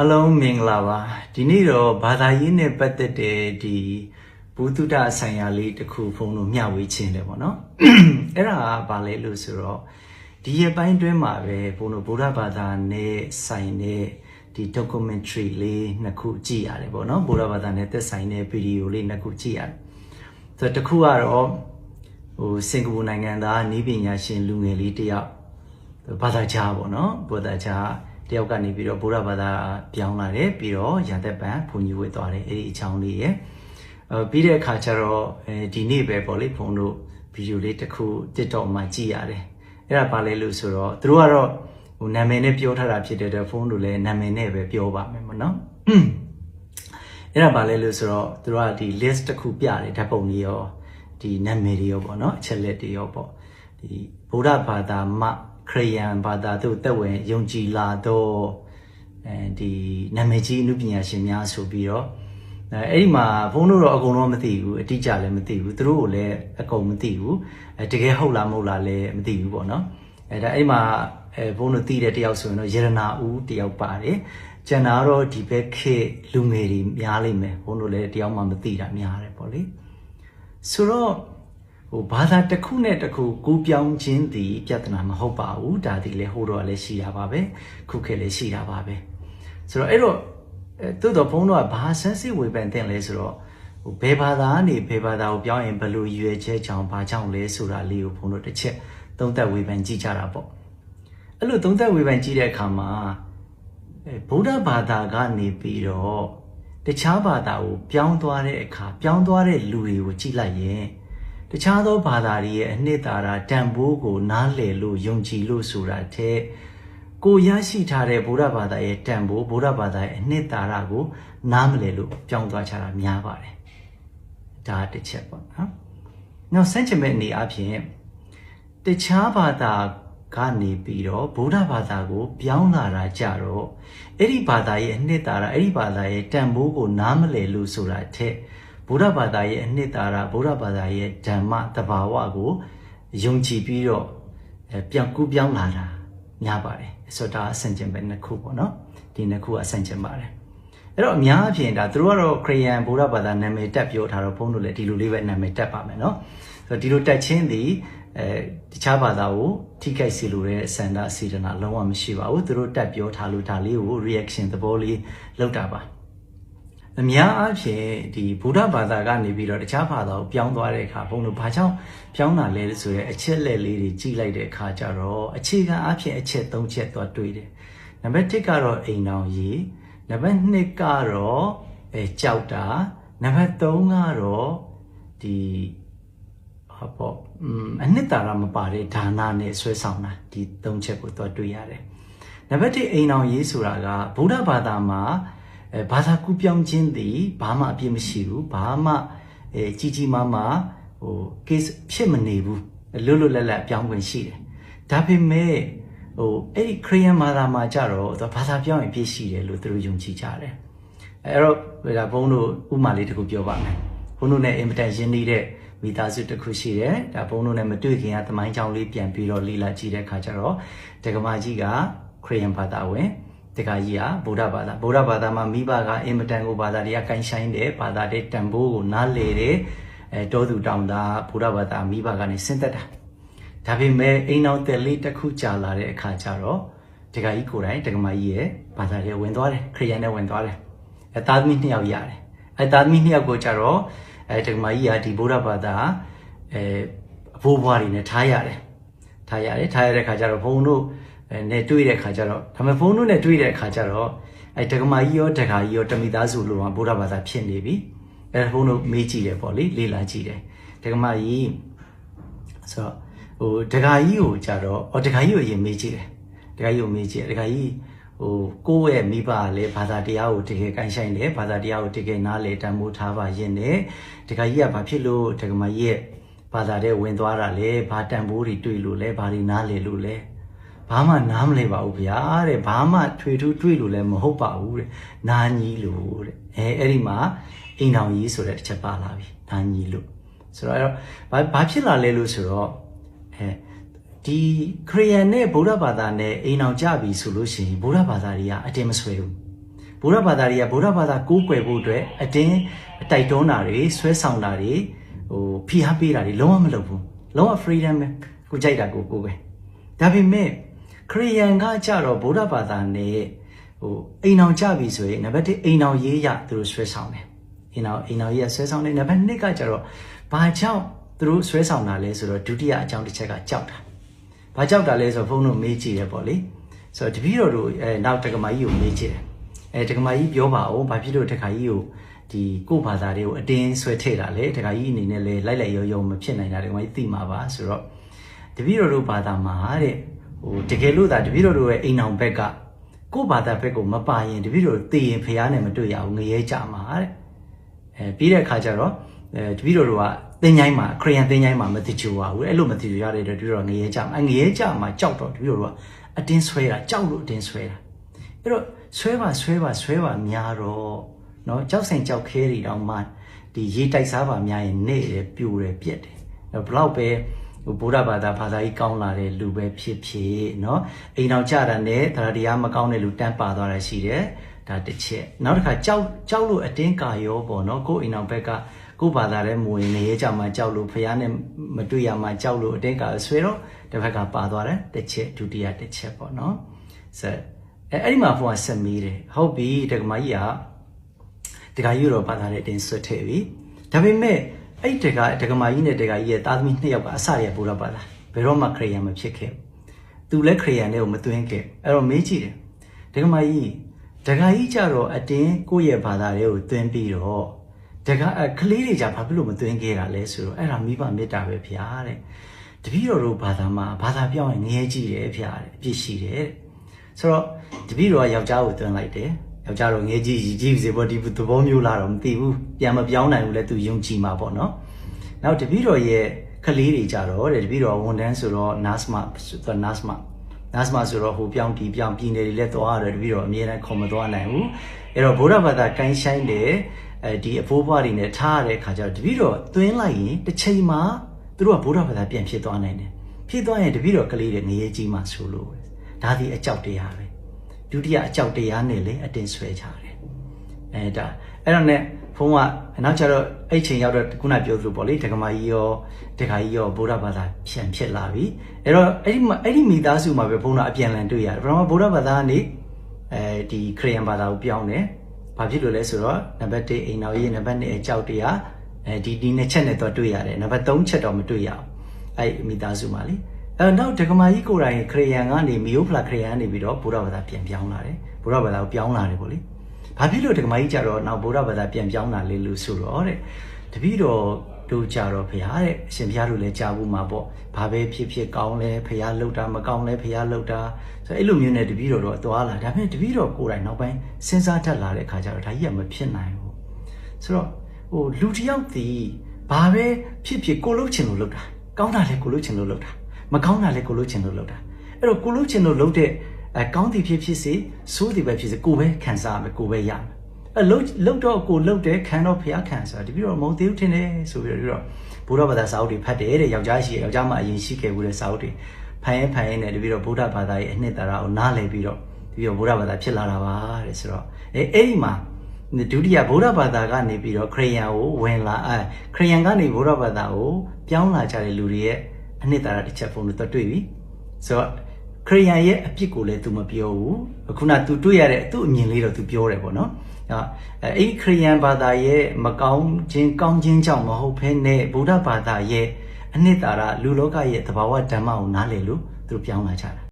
အလုံးမင်္ဂလာပါဒီနေ့တော့ဘာသာရေးနဲ့ပတ်သက်တဲ့ဒီဘုဒ္ဓဆိုင်ရာလေးတစ်ခုဖုန်းလို့မျှဝေခြင်းတယ်ပေါ့နော်အဲ့ဒါကဘာလဲလို့ဆိုတော့ဒီရပိုင်းတွင်းမှာပဲဘုန်းတို့ဗုဒ္ဓဘာသာနဲ့ဆိုင်တဲ့ဒီ documentary လေးနှစ်ခုကြည့်ရတယ်ပေါ့နော်ဗုဒ္ဓဘာသာနဲ့သက်ဆိုင်တဲ့ဗီဒီယိုလေးနှစ်ခုကြည့်ရတယ်ဆိုတော့တစ်ခုကတော့ ဟိုစင်ကာပူနိုင်ငံသားနီးပညာရှင်လူငယ်လေးတစ်ယောက်ဘာသာခြားပေါ့နော်ဘာသာခြားတယောက်ကနေပြီးတော့ဗုဒ္ဓဘာသာပြောင်းလာတယ်ပြီးတော့ရာသက်ပံဘုံကြီးဝတ်သွားတယ်အဲ့ဒီအချောင်းလေးရယ်အဲပြီးတဲ့အခါကျတော့အဲဒီနေ့ပဲပေါ့လေဘုံတို့ဗီဒီယိုလေးတစ်ခု TikTok မှာကြည့်ရတယ်အဲ့ဒါဘာလဲလို့ဆိုတော့သူတို့ကတော့ဟိုနာမည်နဲ့ပြောထားတာဖြစ်တဲ့အတွက်ဖုန်းတို့လည်းနာမည်နဲ့ပဲပြောပါမယ်မနော်အဲ့ဒါဘာလဲလို့ဆိုတော့သူတို့ကဒီ list တစ်ခုပြတယ်ဓာတ်ပုံတွေရော ဒီနာမည်တွေရောပေါ့နော်အချက်လက်တွေရောပေါ့ဒီဗုဒ္ဓဘာသာမှခရိယန်ဘာသာတို့တက်ဝင်ယုံကြည်လာတော့အဲဒီနာမည်ကြီးအမှုပညာရှင်များဆိုပြီးတော့အဲအဲ့ဒီမှာဘုန်းတို့တော့အကုန်လုံးမသိဘူးအတိအကျလည်းမသိဘူးသူတို့ကိုလည်းအကုန်မသိဘူးအဲတကယ်ဟုတ်လားမဟုတ်လားလည်းမသိဘူးပေါ့နော်အဲဒါအဲ့မှာအဲဘုန်းတို့သိတဲ့တယောက်ဆိုရင်တော့ယရနာဦးတယောက်ပါတယ်ကျန်တာတော့ဒီဘက်ခေတ်လူငယ်တွေများလိမ့်မယ်ဘုန်းတို့လည်းတယောက်မှမသိတာများတယ်ပေါ့လေ ဆိုတော့ဟိုဘာသာတစ်ခုနဲ့တစ်ခုကူးပြောင်းခြင်းဒီပြဿနာမဟုတ်ပါဘူးဒါဒီလေဟိုတော့လည်းရှိတာပါပဲခုခေတ်လည်းရှိတာပါပဲဆိုတော့အဲ့တော့အဲတိုးတော့ဘုန်းတော်ကဘာဆန်းစစ်ဝေဖန်တင်လဲဆိုတော့ဟိုဘယ်ဘာသာကနေဘယ်ဘာသာကိုပြောင်းရင်ဘယ်လိုရွယ်ချက်ကြောင့်ဘာကြောင့်လဲဆိုတာလေးကိုဘုန်းတော်တစ်ချက်သုံးသပ်ဝေဖန်ကြည့်ကြတာပေါ့အဲ့လိုသုံးသပ်ဝေဖန်ကြည့်တဲ့အခါမှာအဲဗုဒ္ဓဘာသာကနေပြီးတော့ တခြားဘာသာကိုပြောင်းသွားတဲ့အခါပြောင်းသွားတဲ့လူတွေကိုကြည့်လိုက်ရင်တခြားသောဘာသာတွေရဲ့အနှစ်သာရတန်ဖိုးကို နားလည်လို့ယုံကြည်လို့ဆိုတာတဲ့ကိုရရှိထားတဲ့ဗုဒ္ဓဘာသာရဲ့တန်ဖိုးဗုဒ္ဓဘာသာရဲ့အနှစ်သာရကို နားမလည်လို့ပြောင်းသွားချတာများပါတယ်ဒါတစ်ချက်ပေါ့နော်နောက်ဆန့်ကျင်မဲ့အနေအချင်းတခြားဘာသာ ကနေပြီးတော့ဗုဒ္ဓဘာသာကို ပြောင်းလာတာကြတော့အဲ့ဒီဘာသာရဲ့အနှစ်သာရအဲ့ဒီဘာသာရဲ့တန်ဖိုးကိုနားမလည်လို့ဆိုတာတဲ့ဗုဒ္ဓဘာသာရဲ့အနှစ်သာရဗုဒ္ဓဘာသာရဲ့ဓမ္မတဘာဝကိုယုံကြည်ပြီးတော့ပြောင်းကူးပြောင်းလာတာများပါတယ်ဆိုတော့ဒါအဆင်ကျင်ပဲနှစ်ခုပေါ့နော်ဒီနှစ်ခုအဆင်ကျင်ပါတယ်အဲ့တော့အများအပြားဒါသူတို့ကတော့ခရိယန်ဗုဒ္ဓဘာသာနာမည်တက်ပြောထားတော့ဘုန်းတို့လည်းဒီလိုလေးပဲနာမည်တက်ပါမယ်နော်ဆိုတော့ဒီလိုတက်ချင်းဒီ အဲတခြားဘာသာကိုထိခိုက်စေလိုတဲ့ဆန္ဒစေတနာလုံးဝမရှိပါဘူးသူတို့တက်ပြောထားလို့ဒါလေးကို reaction သဘောလေးလောက်တာပါအများအားဖြင့်ဒီဗုဒ္ဓဘာသာကနေပြီးတော့တခြားဘာသာကိုပြောင်းသွားတဲ့အခါဘုန်းတို့ဘာကြောင့်ပြောင်းတာလဲဆိုရဲအချက်လက်လေးတွေကြည့်လိုက်တဲ့အခါကျတော့အခြေခံအားဖြင့်အချက်၃ချက်သွားတွေ့တယ်နံပါတ်1ကတော့အိမ်တော်ကြီးနံပါတ်2ကတော့အဲကြောက်တာနံပါတ်3ကတော့ဒီ ဟောပေါ့อืมအနှစ်သာရမပါတဲ့ဒါနနဲ့ဆွဲဆောင်တာဒီ၃ချက်ကိုသွားတွေ့ရတယ်နံပါတ်1အိမ်တော်ရေးဆိုတာကဗုဒ္ဓဘာသာမှာအဲဘာသာကူးပြောင်းခြင်းသည်ဘာမှအပြစ်မရှိဘူးဘာမှအဲကြီးကြီးမားမားဟို case ဖြစ်မနေဘူးလွတ်လွတ်လပ်လပ်အပြောင်းခွင့်ရှိတယ်ဒါပေမဲ့ဟိုအဲ့ဒီခရိယန်ဘာသာမှာကြတော့သူဘာသာပြောင်းရင်ပြည့်ရှိတယ်လို့သူတို့ယုံကြည်ကြတယ်အဲ့တော့ဒါဘုန်းတို့ဥမာလေးတစ်ခုပြောပါမယ်ဘုန်းတို့နဲ့အင်မတန်ရင်းနှီးတဲ့ မိသားစုတစ်ခုရှိတယ်ဒါဘုန်းတို့နဲ့မတွေ့ခင်ကသမိုင်းကြောင်းလေးပြန်ပြီးတော့လေ့လာကြည့်တဲ့အခါကျတော့တက္ကမကြီးကခရိယန်ဘာသာဝင်တက္ကကြီးကဗုဒ္ဓဘာသာဗုဒ္ဓဘာသာမှာမိဘကအင်မတန်ကိုဘာသာတွေကကိုင်းဆိုင်တယ်ဘာသာတဲ့တန်ဖိုးကိုနားလေတယ်အဲတောသူတောင်သားဗုဒ္ဓဘာသာမိဘကနေဆင်းသက်တာဒါပေမဲ့အိမ်အောင်တက်လေးတစ်ခုကြာလာတဲ့အခါကျတော့တက္ကကြီးကိုယ်တိုင်တက္ကမကြီးရဲ့ဘာသာတွေဝင်သွားတယ်ခရိယန်နဲ့ဝင်သွားတယ်အဲသားသမီးနှစ်ယောက်ရတယ်အဲသားသမီးနှစ်ယောက်ကိုကျတော့ အဲတက္ကမကြီးကဒီဗုဒ္ဓဘာသာအဲအဖိုးဘွားတွေနဲ့ထားရတယ်ထားရတယ်ထားရတဲ့ခါကျတော့ဘုံတို့အဲနဲ့တွေ့တဲ့ခါကျတော့ဒါပေမဲ့ဘုံတို့နဲ့တွေ့တဲ့ခါကျတော့အဲတက္ကမကြီးရောတက္ကကြီးရောတမိသားစုလိုတော့ဗုဒ္ဓဘာသာဖြစ်နေပြီအဲဘုံတို့မေးကြည့်တယ်ပေါ့လေလေ့လာကြည့်တယ်တက္ကမကြီးဆိုတော့ဟိုတက္ကကြီးကိုကျတော့အော်တက္ကကြီးကိုအရင်မေးကြည့်တယ်တက္ကကြီးကိုမေးကြည့်တယ်တက္ကကြီး ဟိုကိုယ့်ရဲ့မိဘကလည်းဘာသာတရားကိုတကယ်ကိုင်းဆိုင်တယ်ဘာသာတရားကိုတကယ်နားလေတန်ဖိုးထားပါရင်တယ်တခါကြီးကဘာဖြစ်လို့တက္ကမကြီးရဲ့ဘာသာတဲ့ဝင်သွားတာလဲဘာတန်ဖိုးတွေတွေ့လို့လဲဘာတွေနားလေလို့လဲဘာမှနားမလဲပါဘူးဗျာတဲ့ဘာမှထွေထူးတွေ့လို့လည်းမဟုတ်ပါဘူးတဲ့နာညီလို့တဲ့အဲအဲ့ဒီမှာအိမ်တော်ကြီးဆိုတဲ့တစ်ချက်ပါလာပြီနာညီလို့ဆိုတော့အဲ့တော့ဘာဘာဖြစ်လာလဲလို့ဆိုတော့အဲ ဒီခရီးယန်နဲ့ဗုဒ္ဓဘာသာနဲ့အိမ်အောင်ကြပြီဆိုလို့ရှိရင်ဗုဒ္ဓဘာသာတွေကအတင်းမဆွဲဘူးဗုဒ္ဓဘာသာတွေကဗုဒ္ဓဘာသာကိုးကွယ်ဖို့အတွက်အတင်းတိုက်တွန်းတာတွေဆွဲဆောင်တာတွေဟိုဖိအားပေးတာတွေလုံးဝမလုပ်ဘူးလုံးဝ freedom ပဲကိုကြိုက်တာကိုကိုးပဲဒါပေမဲ့ခရီးယန်ကကြတော့ဗုဒ္ဓဘာသာနဲ့ဟိုအိမ်အောင်ကြပြီဆိုရင်နံပါတ်1အိမ်အောင်ရေးရသူတို့ဆွဲဆောင်တယ်အိမ်အောင်အိမ်အောင်ရေးရဆွဲဆောင်တယ်နံပါတ်2ကကြတော့ဘာကြောင့်သူတို့ဆွဲဆောင်တာလဲဆိုတော့ဒုတိယအကြောင်းတစ်ချက်ကကြောက်တာ။ ဘာကြောက်တာလဲဆိုတော့ဘုန်းတို့မေးကြည့်ရပေါ့လေ။ဆိုတော့တပည့်တော်တို့အဲနောက်တက္ကမကြီးကိုမေးကြည့်တယ်။အဲတက္ကမကြီးပြောပါဦးဘာဖြစ်လို့တက္ကကြီးကိုဒီကိုယ့်ဘာသာတွေကိုအတင်းဆွဲထည့်တာလဲတက္ကကြီးအနေနဲ့လဲလိုက်လိုက်ရောရောမဖြစ်နိုင်တာတက္ကမကြီးသိမှာပါဆိုတော့တပည့်တော်တို့ဘာသာမှာတဲ့ဟိုတကယ်လို့သာတပည့်တော်တို့ရဲ့အိမ်အောင်ဘက်ကကိုယ့်ဘာသာဘက်ကိုမပါရင်တပည့်တော်သိရင်ဖះနဲ့မတွေ့ရဘူးငရဲကြမှာတဲ့။အဲပြီးတဲ့အခါကျတော့အဲတပည့်တော်တို့က သင်ချိုင်းမှာခရီးယန်သင်ချိုင်းမှာမသိချူပါဘူးအဲ့လိုမသိချူရတဲ့အတွက်တပည့်တော်ငရဲကြမှာငရဲကြမှာကြောက်တော့တပည့်တော်တို့ကအတင်းဆွဲတာကြောက်လို့အတင်းဆွဲတာအဲ့တော့ဆွဲပါဆွဲပါဆွဲပါများတော့เนาะကြောက်စင်ကြောက်ခဲတွေတောင်မှဒီရေတိုက်စားပါများရင်နေတယ်ပြိုတယ်ပြက်တယ်အဲ့ဘလောက်ပဲဟိုဗုဒ္ဓဘာသာဘာသာကြီးကောင်းလာတဲ့လူပဲဖြစ်ဖြစ်เนาะအိမ်အောင်ကြတာနဲ့တရားတရားမကောင်းတဲ့လူတန်းပါသွားတာရှိတယ်ဒါတစ်ချက်နောက်တစ်ခါကြောက်ကြောက်လို့အတင်းကာရောပေါ့เนาะကိုယ်အိမ်အောင်ဘက်က ကို့ဘာသာထဲမဝင်နေရကြမှာကြောက်လို့ဖះနဲ့မတွေ့ရမှာကြောက်လို့အတိတ်ကဆွဲတော့တစ်ဖက်ကပါသွားတယ်တစ်ချက်ဒုတိယတစ်ချက်ပေါ့နော်ဆက်အဲအဲ့ဒီမှာဘုရားဆက်မေးတယ်ဟုတ်ပြီတက္ကမကြီးကတက္ကကြီးတော့ဘာသာထဲအတင်းဆွတ်ထည့်ပြီဒါပေမဲ့အဲ့တက္ကတက္ကမကြီးနဲ့တက္ကကြီးရဲ့သားသမီးနှစ်ယောက်ကအစရဘူလာပါလားဘယ်တော့မှခရိယံမဖြစ်ခဲ့သူလည်းခရိယံတွေကိုမသွင်းခဲ့အဲ့တော့မေးကြည့်တယ်တက္ကမကြီးတက္ကကြီးကြတော့အတင်းကိုယ့်ရဲ့ဘာသာတွေကိုသွင်းပြီးတော့ တက္ကကလေးတွေကြဘာဖြစ်လို့မသွင်းခဲ့တာလဲဆိုတော့အဲ့ဒါမိဘမေတ္တာပဲဗျာတဲ့တပည့်တော်တို့ဘာသာမှာဘာသာပြောင်းရင်ငရဲကြည့်တယ်ဗျာတဲ့အပြစ်ရှိတယ်တဲ့ဆိုတော့တပည့်တော်ကယောက်ျားကိုသွင်းလိုက်တယ်ယောက်ျားတော့ငဲကြီးကြီးကြီးစေပေါ့ဒီသဘောမျိုးလာတော့မသိဘူးပြန်မပြောင်းနိုင်ဘူးလဲသူယုံကြည်မှာပေါ့နော်နောက်တပည့်တော်ရဲ့ကလေးတွေကြတော့တဲ့တပည့်တော်ဝန်တန်းဆိုတော့ NASMA ဆိုတော့ NASMA NASMA ဆိုတော့ဟိုပြောင်းတီပြောင်းပြည်နယ်တွေလည်းသွားရတယ်တပည့်တော်အမြဲတမ်းခေါ်မသွားနိုင်ဘူးအဲ့တော့ဗုဒ္ဓဘာသာကိုင်းဆိုင်တယ်အဲဒီအဖိုးဘွားတွေနဲ့ထားရတဲ့ခါကျတော့တပည့်တော်သွင်းလိုက်ရင်တစ်ချိန်မှာသူတို့ကဗုဒ္ဓဘာသာပြန်ဖြစ်သွားနိုင်တယ်ဖြစ်သွားရင်တပည့်တော်ကလေးတွေငရေကြီးမှဆိုလို့ပဲဒါဒီအကြောက်တရားပဲဒုတိယအကြောက်တရားနဲ့လေအတင်ဆွဲကြတယ်အဲဒါအဲ့တော့ ਨੇ ဖုန်းကနောက်ကျတော့အဲ့ချိန်ရောက်တော့ခုနပြောသလိုပေါ့လေဒကမာကြီးရောဒကာကြီးရောဗုဒ္ဓဘာသာပြန်ဖြစ်လာပြီအဲ့တော့အဲ့ဒီအဲ့ဒီမိသားစုမှာပဲဘုန်းတော်အပြန်လန်တွေ့ရတယ်ပထမဗုဒ္ဓဘာသာကနေအဲဒီခရစ်ယာန်ဘာသာကိုပြောင်းတယ်ဘာဖြစ်လို့လဲဆိုတော့နံပါတ်1အိမ်တော်ကြီးနံပါတ်2အကြောက်တရားအဲဒီဒီနှစ်ချက်နဲ့တော့တွေ့ရတယ်နံပါတ်3ချက်တော့မတွေ့ရဘူးအဲ့မိသားစုမှာလေအဲနောက်ဒကမာကြီးကိုယ်တိုင်ခရစ်ယာန်ကနေမီယိုဖလာခရစ်ယာန်နေပြီးတော့ဗုဒ္ဓဘာသာပြန်ပြောင်းလာတယ်ဗုဒ္ဓဘာသာကိုပြောင်းလာတယ်ပေါ့လေ ဘာဖြစ်လို့ဒကမာကြီးကြတော့နောက်ဗုဒ္ဓဘာသာပြန်ပြောင်းလာလေလို့ဆိုတော့တဲ့တပည့်တော်တို့ကြတော့ဖရားတဲ့အရှင်ဖရားတို့လည်းကြားဘူးမှာပေါ့ဘာပဲဖြစ်ဖြစ်ကောင်းလဲဖရားလှုပ်တာမကောင်းလဲဖရားလှုပ်တာဆိုအဲ့လိုမျိုးနဲ့တပည့်တော်တော့အသွားလာဒါပေမဲ့တပည့်တော်ကိုယ်တိုင်နောက်ပိုင်းစဉ်းစားတတ်လာတဲ့အခါကျတော့ဒါကြီးကမဖြစ်နိုင်ဘူးဆိုတော့ဟိုလူတစ်ယောက်ဒီဘာပဲဖြစ်ဖြစ်ကိုလှုပ်ချင်လို့လှုပ်တာကောင်းတာလည်းကိုလှုပ်ချင်လို့လှုပ်တာမကောင်းတာလည်းကိုလှုပ်ချင်လို့လှုပ်တာအဲ့တော့ကိုလှုပ်ချင်လို့လှုပ်တဲ့ အဲကောင်းသည်ဖြစ်ဖြစ်စေဆိုးသည်ပဲဖြစ်စေကိုပဲခံစားရမယ်ကိုပဲရမယ်အဲလှုပ်လှုပ်တော့ကိုလှုပ်တယ်ခံတော့ဖျားခံဆိုတာဒီပြီးတော့မုံသေးဦးထင်တယ်ဆိုပြီးတော့ဘုရားဘာသာစာအုပ်တွေဖတ်တယ်တဲ့ယောက်ျားရှိယောက်ျားမှအရင်ရှိခဲ့ဘူးတဲ့စာအုပ်တွေဖန်ရင်ဖန်ရင်နဲ့ဒီပြီးတော့ဘုရားဘာသာရဲ့အနှစ်သာရကိုနားလည်ပြီးတော့ဒီပြီးတော့ဘုရားဘာသာဖြစ်လာတာပါတဲ့ဆိုတော့အဲအဲ့ဒီမှာဒုတိယဗုဒ္ဓဘာသာကနေပြီးတော့ခရိယန်ကိုဝင်လာအဲခရိယန်ကနေဗုဒ္ဓဘာသာကိုပြောင်းလာကြတဲ့လူတွေရဲ့အနှစ်သာရတစ်ချက်ပုံလို့တွေ့ပြီဆိုတော့ ခရိယန်ရဲ့အပြစ်ကိုလည်းသူမပြောဘူးအခုနသူတွေ့ရတဲ့သူ့အမြင်လေးတော့သူပြောတယ်ပေါ့နော်အဲ့ဒီခရိယန်ဘာသာရဲ့မကောင်းခြင်းကောင်းခြင်းကြောင့်မဟုတ်ဘဲနဲ့ဗုဒ္ဓဘာသာရဲ့အနှစ်သာရလူလောကရဲ့သဘာဝဓမ္မကိုနားလည်လို့သူပြောင်းလာကြတာ